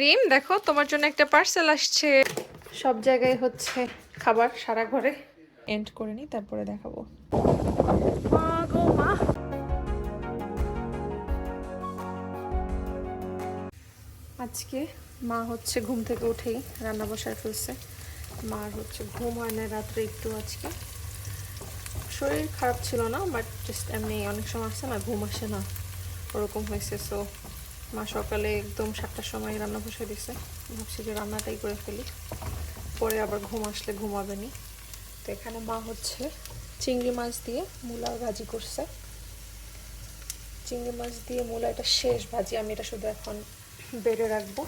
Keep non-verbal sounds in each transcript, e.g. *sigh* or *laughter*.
রিম দেখো, তোমার জন্য একটা পার্সেল আসছে। সব জায়গায় হচ্ছে খাবার, সারা ঘরে। এন্ড করে নি, তারপরে দেখাবো। আজকে মা হচ্ছে ঘুম থেকে উঠেই রান্না বসায় ফেলছে। মার হচ্ছে ঘুম হয় না রাত্রে একটু আজকে। শরীর খারাপ ছিল না বাট জাস্ট এমনি অনেক সময় আসছে না, ঘুম আসে না। ওরকম হয়েছে সো মা সকালে একদম সাতটার সময় রান্না বসে দিছে। ভাবছি যে রান্নাটাই করে ফেলি। পরে আবার ঘুম আসলে ঘুমাবে নি তো এখানে মা হচ্ছে চিংড়ি মাছ দিয়ে মূলার ভাজি করছে। চিংড়ি মাছ দিয়ে মূলা এটা শেষ ভাজি, আমি এটা শুধু এখন বেড়ে রাখব।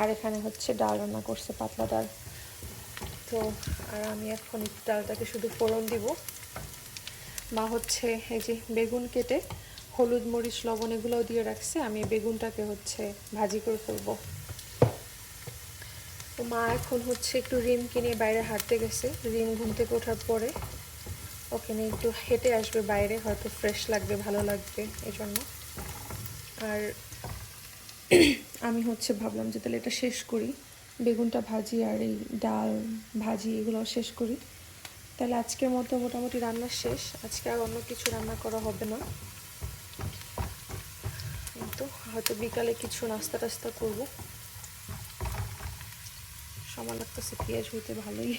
আর এখানে হচ্ছে ডাল রান্না করছে, পাতলা ডাল। তো আর আমি এখন ডালটাকে শুধু ফোড়ন দিব। মা হচ্ছে এই যে বেগুন কেটে হলুদ, মরিচ, লবণ এগুলোও দিয়ে রাখছে। আমি বেগুনটাকে হচ্ছে ভাজি করে ফেলব। তো মা এখন হচ্ছে একটু রিম কিনে বাইরে হাঁটতে গেছে। রিম ঘুম থেকে ওঠার পরে ওখানে একটু হেঁটে আসবে বাইরে, হয়তো ফ্রেশ লাগবে, ভালো লাগবে এই জন্য আর *clears throat* আমি হচ্ছে ভাবলাম যে তাহলে এটা শেষ করি। বেগুনটা ভাজি আর এই ডাল ভাজি এগুলো শেষ করি। তাহলে আজকের মতো মোটামুটি রান্না শেষ। আজকে আর অন্য কিছু রান্না করা হবে না। তো হয়তো বিকালে কিছু নাস্তা টাস্তা করব। সময় লাগতেছে পেঁয়াজ হইতে ভালোই।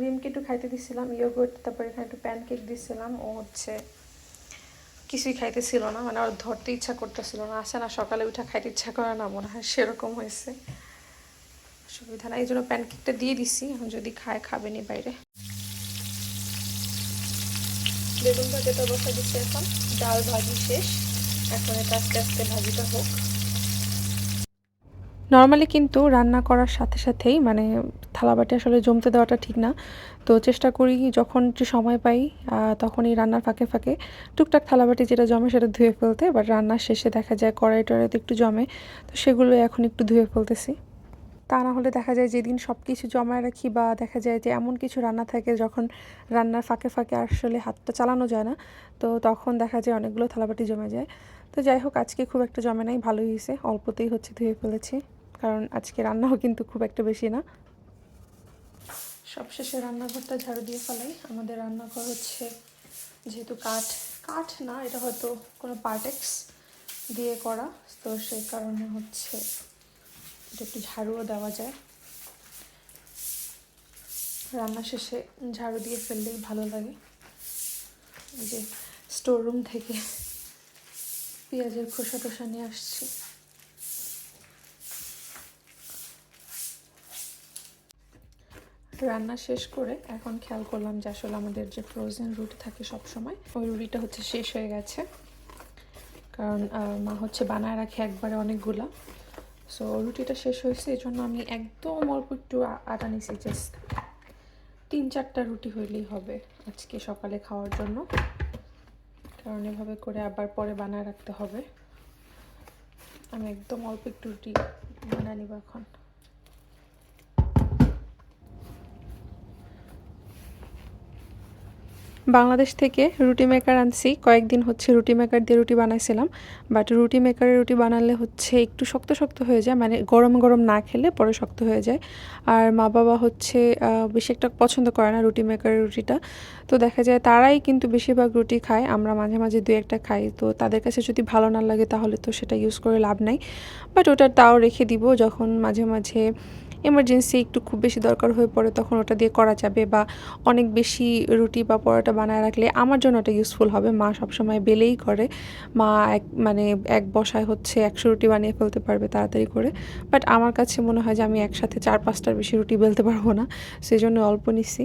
রিমকে একটু খাইতে দিছিলাম ইয়োগর্ট তারপরে এখানে একটু প্যানকেক দিছিলাম। ও হচ্ছে কিছুই খাইতেছিল না মানে ওর ধরতে ইচ্ছা করতেছিল না। আসে না, সকালে উঠা খাইতে ইচ্ছা করে না মনে হয়, সেরকম হয়েছে। অসুবিধা না এই জন্য প্যানকেকটা দিয়ে দিছি, এখন যদি খায়, খাবে নি বাইরে। বেগুন ভাজাটা বসা দিচ্ছে এখন, ডাল ভাজি শেষ। এখন এটা আস্তে আস্তে ভাজিটা হোক। নর্মালি কিন্তু রান্না করার সাথে সাথেই মানে থালাবাটি আসলে জমতে দেওয়াটা ঠিক না। তো চেষ্টা করি যখন একটু সময় পাই আহ, তখন এই রান্নার ফাঁকে ফাঁকে টুকটাক থালাবাটি যেটা জমে সেটা ধুয়ে ফেলতে বাট রান্নার শেষে দেখা যায় কড়াই টড়াইতে একটু জমে। তো সেগুলো এখন একটু ধুয়ে ফেলতেছি। তা না হলে দেখা যায় যেদিন সব কিছু জমায় রাখি বা দেখা যায় যে এমন কিছু রান্না থাকে যখন রান্নার ফাঁকে ফাঁকে আসলে হাতটা চালানো যায় না তো তখন দেখা যায় অনেকগুলো থালাবাটি জমে যায়। তো যাই হোক, আজকে খুব একটা জমে নাই, ভালোই হয়েছে। অল্পতেই হচ্ছে ধুয়ে ফেলেছি, কারণ আজকে রান্নাও কিন্তু খুব একটা বেশি না। সবশেষে রান্নাঘরটা ঝাড়ু দিয়ে ফেলাই। আমাদের রান্নাঘর হচ্ছে যেহেতু কাঠ কাঠ না, এটা হয়তো কোনো পার্টেক্স দিয়ে করা, তো সেই কারণে হচ্ছে এটা একটু ঝাড়ুও দেওয়া যায়। রান্না শেষে ঝাড়ু দিয়ে ফেললেই ভালো লাগে। যে স্টোর রুম থেকে পেঁয়াজের খোসা টোসা নিয়ে আসছি। রান্না শেষ করে এখন খেয়াল করলাম যে আসলে আমাদের যে ফ্রোজেন রুটি থাকে সব সময় ওই রুটিটা হচ্ছে শেষ হয়ে গেছে। কারণ মা হচ্ছে বানায় রাখে একবারে অনেকগুলা। সো রুটিটা শেষ হয়েছে এই জন্য আমি একদম অল্প একটু আটা নিছি জাস্ট তিন চারটা রুটি হইলেই হবে আজকে সকালে খাওয়ার জন্য। কারণ এভাবে করে আবার পরে বানায় রাখতে হবে। আমি একদম অল্প একটু রুটি বানায় নিব এখন। বাংলাদেশ থেকে রুটি মেকার আনছি। কয়েকদিন হচ্ছে রুটি মেকার দিয়ে রুটি বানাইছিলাম। বাট রুটি মেকারের রুটি বানালে হচ্ছে একটু শক্ত শক্ত হয়ে যায় মানে গরম গরম না খেলে পরে শক্ত হয়ে যায়। আর মা বাবা হচ্ছে বেশি একটা পছন্দ করে না রুটি মেকারের রুটিটা। তো দেখা যায় তারাই কিন্তু বেশিরভাগ রুটি খায়, আমরা মাঝে মাঝে দু একটা খাই। তো তাদের কাছে যদি ভালো না লাগে তাহলে তো সেটা ইউজ করে লাভ নাই। বাট ওটা তাও রেখে দিব যখন মাঝে মাঝে এমার্জেন্সি একটু খুব বেশি দরকার হয়ে পড়ে, তখন ওটা দিয়ে করা যাবে বা অনেক বেশি রুটি বা পরোটা বানায় রাখলে আমার জন্য ওটা ইউজফুল হবে। মা সবসময় বেলেই করে। মা এক মানে এক বসায় হচ্ছে একশো রুটি বানিয়ে ফেলতে পারবে তাড়াতাড়ি করে। বাট আমার কাছে মনে হয় যে আমি একসাথে চার পাঁচটার বেশি রুটি বেলতে পারব না। সেই জন্য অল্প নিছি।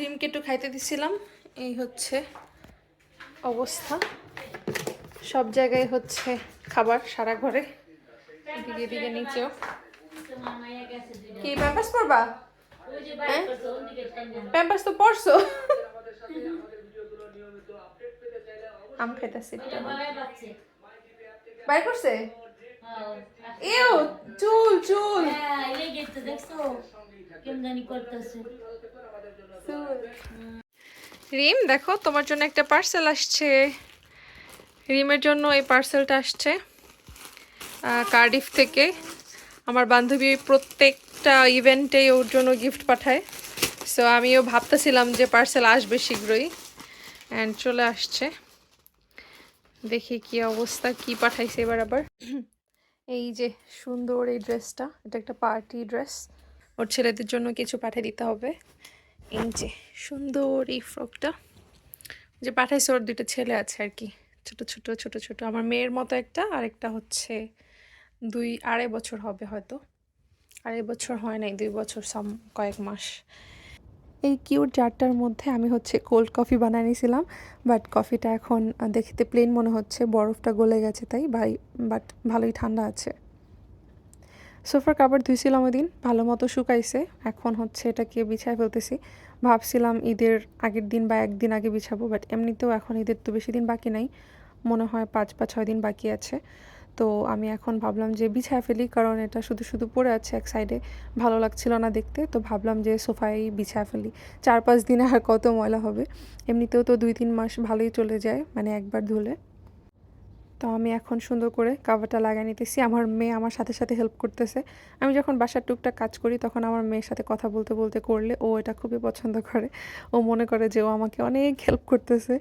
রিমকে একটু খাইতে দিছিলাম। এই হচ্ছে অবস্থা। সব জায়গায় হচ্ছে খাবার সারা ঘরে। এদিকে এদিকে নিচেও। কি প্যাম্পাস পরবা? হ্যাঁ? প্যাম্পাস তো পরছো? আম খাইতেছি বাই করছে? এও চুল চুল। রিম দেখো তোমার জন্য একটা পার্সেল আসছে। রিমের জন্য এই পার্সেলটা আসছে কার্ডিফ থেকে। আমার বান্ধবী প্রত্যেকটা ইভেন্টেই ওর জন্য গিফট পাঠায়। সো আমিও ভাবতেছিলাম যে পার্সেল আসবে শীঘ্রই। অ্যান্ড চলে আসছে। দেখি কি অবস্থা, কি পাঠাইছে এবার আবার। এই যে সুন্দর এই ড্রেসটা এটা একটা পার্টি ড্রেস ওর ছেলেদের জন্য কিছু পাঠিয়ে দিতে হবে। এই যে সুন্দর এই ফ্রকটা যে পাঠাইছে ওর দুটো ছেলে আছে আর কি। ছোট ছোট ছোট ছোট। আমার মেয়ের মতো একটা, আরেকটা হচ্ছে দুই আড়াই বছর হবে হয়তো। আড়াই বছর হয় নাই, দুই বছর সাম, কয়েক মাস। এই কিউট জারটার মধ্যে আমি হচ্ছে কোল্ড কফি বানিয়ে নিয়েছিলাম, বাট কফিটা এখন দেখতে প্লেন মনে হচ্ছে, বরফটা গলে গেছে তাই ভাই বাট ভালোই ঠান্ডা আছে। সোফার কাপড় ধুইছিলাম ওই দিন, ভালো মতো শুকাইছে, এখন হচ্ছে এটাকে বিছায় ফেলতেছি। ভাবছিলাম ঈদের আগের দিন বা একদিন আগে বিছাবো, বাট এমনিতেও এখন ঈদের তো বেশি দিন বাকি নাই, মনে হয় পাঁচ বা ছয় দিন বাকি আছে। তো আমি এখন ভাবলাম যে বিছায় ফেলি, কারণ এটা শুধু শুধু পড়ে আছে এক সাইডে ভালো লাগছিল না দেখতে, তো ভাবলাম যে সোফায় বিছায় ফেলি। চার পাঁচ দিনে আর কত ময়লা হবে। এমনিতেও তো দুই, তিন মাস ভালোই চলে যায় মানে একবার ধুলে। তো আমি এখন সুন্দর করে কাভারটা লাগিয়ে নিতেছি। আমার মেয়ে আমার সাথে সাথে হেল্প করতেছে। আমি যখন বাসার টুকটাক কাজ করি, তখন আমার মেয়ের সাথে কথা বলতে বলতে করলে ও এটা খুবই পছন্দ করে। ও মনে করে যে ও আমাকে অনেক হেল্প করতেছে।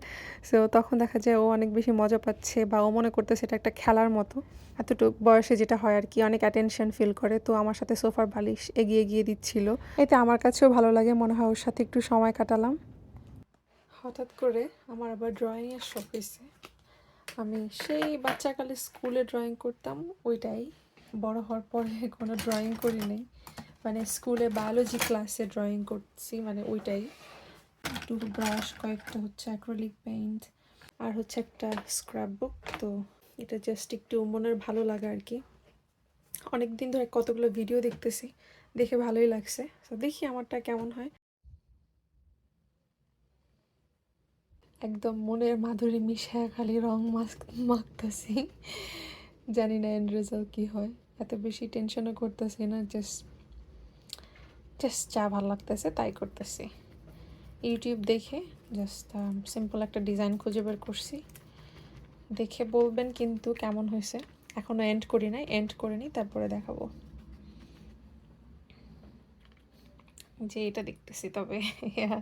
সো তখন দেখা যায় ও অনেক বেশি মজা পাচ্ছে বা ও মনে করতেছে এটা একটা খেলার মতো। এতটুকু বয়সে যেটা হয় আর কি, অনেক অ্যাটেনশন ফিল করে। তো আমার সাথে সোফার বালিশ এগিয়ে গিয়ে দিচ্ছিল। এতে আমার কাছেও ভালো লাগে, মনে হয় ওর সাথে একটু সময় কাটালাম। হঠাৎ করে আমার আবার ড্রয়িংয়ের শখ হয়েছে আমি সেই বাচ্চাকালে স্কুলে ড্রয়িং করতাম, ওইটাই। বড় হওয়ার পরে কোনো ড্রয়িং করি নাই। মানে স্কুলে বায়োলজি ক্লাসে ড্রয়িং করছি মানে ওইটাই। টু ব্রাশ কয়েকটা হচ্ছে অ্যাক্রোলিক পেইন্ট আর হচ্ছে একটা স্ক্র্যাপ বুক তো এটা জাস্ট একটু মনের ভালো লাগা আর কি। অনেক দিন ধরে কতগুলো ভিডিও দেখতেছি, দেখে ভালোই লাগছে। তো দেখি আমারটা কেমন হয়। একদম মনের মাধুরী মিশায় খালি রং মাস্ক মাখতেছি। জানি না এন্ড রেজাল্ট কী হয়। এত বেশি টেনশনও করতেছি না জাস্ট জাস্ট যা ভালো লাগতেছে তাই করতেছি। ইউটিউব দেখে জাস্ট সিম্পল একটা ডিজাইন খুঁজে বের করছি। দেখে বলবেন কিন্তু কেমন হয়েছে। এখনও এন্ড করি নাই এন্ড করে নিই, তারপরে দেখাবো। যে এটা দেখতেছি তবে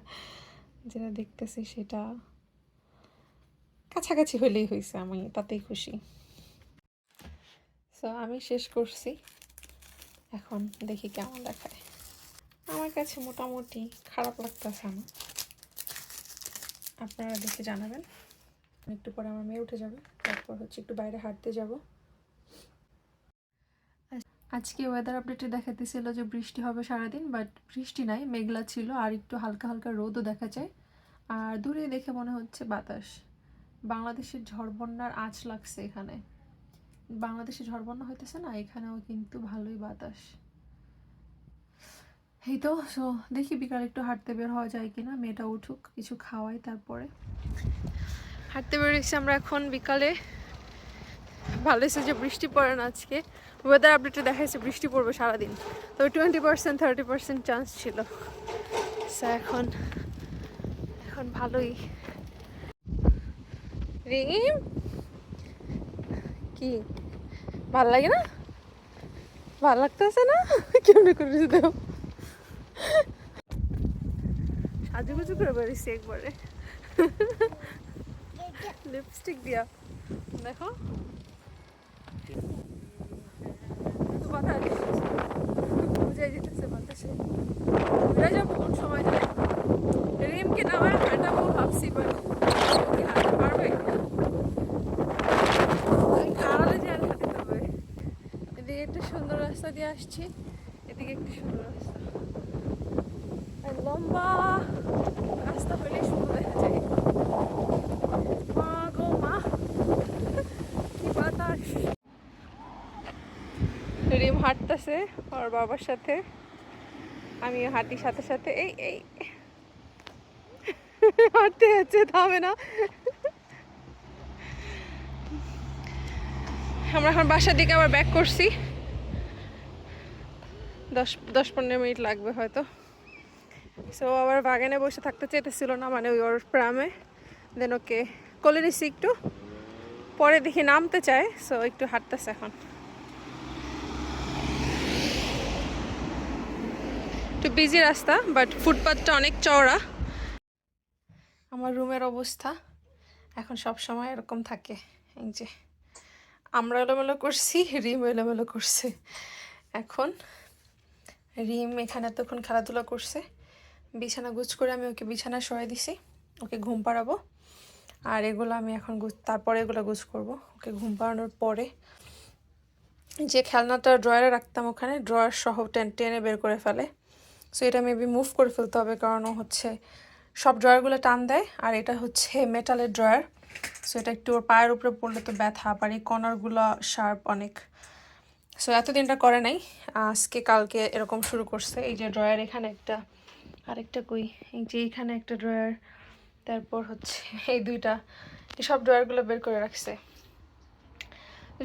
*laughs* যেটা দেখতেছি সেটা কাছাকাছি হলেই হয়েছে আমি তাতেই খুশি। সো আমি শেষ করছি। এখন দেখি কেমন দেখায়। আমার কাছে মোটামুটি খারাপ লাগতেছে না। আপনারা দেখে জানাবেন। একটু পরে আমার মেয়ে উঠে যাবে। তারপর হচ্ছে একটু বাইরে হাঁটতে যাব। আজকে ওয়েদার আপডেটে দেখাতেছিল যে বৃষ্টি হবে সারাদিন বাট বৃষ্টি নাই, মেঘলা ছিল, আর একটু হালকা হালকা রোদও দেখা যায়। আর দূরে দেখে মনে হচ্ছে বাতাস। বাংলাদেশের ঝড় বন্যার আঁচ লাগছে এখানে। বাংলাদেশে ঝড় বন্যা হইতেছে না, এখানেও কিন্তু ভালোই বাতাস। এই তো, সো দেখি বিকালে একটু হাঁটতে বের হওয়া যায় কিনা, মেয়েটা উঠুক, কিছু খাওয়াই তারপরে। হাঁটতে বেরিয়েছি আমরা এখন বিকালে। ভালো হয়েছে যে বৃষ্টি পড়ে না আজকে। ওয়েদার আপডেটে দেখাইছে বৃষ্টি পড়বে সারাদিন। তবে twenty percent thirty percent chance ছিল। এখন এখন ভালোই। রিম কি? ভালো লাগে না? ভালো লাগতেছে না? *laughs* কেমনে করে দেব সাজুগুজু করে বেরিয়েছি একবারে। *laughs* লিপস্টিক দিয়া। দেখো। বুঝাই যেতেছে বাতাসে কোন সময় রিমকে নামায় হাঁটাবো ভাবছি বাট এদিকে একটা সুন্দর রাস্তা দিয়ে আসছি। এদিকে একটা সুন্দর রাস্তা। লম্বা রাস্তা সুন্দর যায়। মা গো, মা। রিম হাঁটতেছে ওর বাবার সাথে। আমি হাঁটি সাথে সাথে। এই এই। হাঁটতে যাচ্ছে, থামে না। আমরা এখন বাসার দিকে আবার ব্যাক করছি। দশ দশ পনেরো মিনিট লাগবে হয়তো। সো আবার বাগানে বসে থাকতে চেতেছিল না মানে ওই ওর প্রামে। দেন ওকে কোলে নিছি একটু। পরে দেখি নামতে চায় সো একটু হাঁটতেছে এখন। একটু বিজি রাস্তা বাট ফুটপাথটা অনেক চওড়া। আমার রুমের অবস্থা এখন সব সময় এরকম থাকে, এই যে। আমরা এলোমেলো করছি রিম এলোমেলো করছে। এখন রিম এখানে এতক্ষণ খেলাধুলা করছে। বিছানা গুছ করে আমি ওকে বিছানা শোয়াই দিছি, ওকে ঘুম পাড়াবো। আর এগুলো আমি এখন তারপরে এগুলো গুছ করব, ওকে ঘুম পাড়ানোর পরে। যে খেলনাটা ড্রয়ারে রাখতাম ওখানে, ড্রয়ার সহ টেন, টেনে বের করে ফেলে। সো এটা মেবি মুভ করে ফেলতে হবে, কারণ হচ্ছে সব ড্রয়ারগুলো টান দেয়, আর এটা হচ্ছে মেটালের ড্রয়ার। সো এটা একটু ওর পায়ের উপরে পড়লে তো ব্যথা, আবার এই কর্নারগুলো শার্প অনেক। সো এতদিনটা করে নাই, আজকে কালকে এরকম শুরু করছে। এই যে ড্রয়ার এখানে একটা, আরেকটা কই? এই যে এইখানে একটা ড্রয়ার, তারপর হচ্ছে এই দুইটা এসব ড্রয়ারগুলো বের করে রাখছে।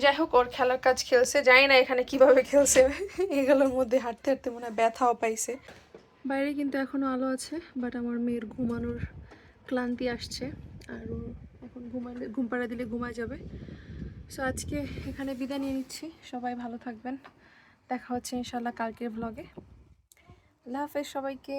যাই হোক, ওর খেলার কাজ খেলছে। জানি না এখানে কীভাবে খেলছে। *laughs* এগুলোর মধ্যে হাঁটতে হাঁটতে মনে হয় ব্যথাও পাইছে। বাইরে কিন্তু এখনও আলো আছে বাট আমার মেয়ের ঘুমানোর ক্লান্তি আসছে, আর এখন ঘুমালে ঘুম পাড়া দিলে ঘুমায় যাবে। সো আজকে এখানে বিদায় নিয়ে নিচ্ছি। সবাই ভালো থাকবেন। দেখা হচ্ছে ইনশাল্লাহ কালকের ব্লগে আল্লাহ হাফেজ সবাইকে।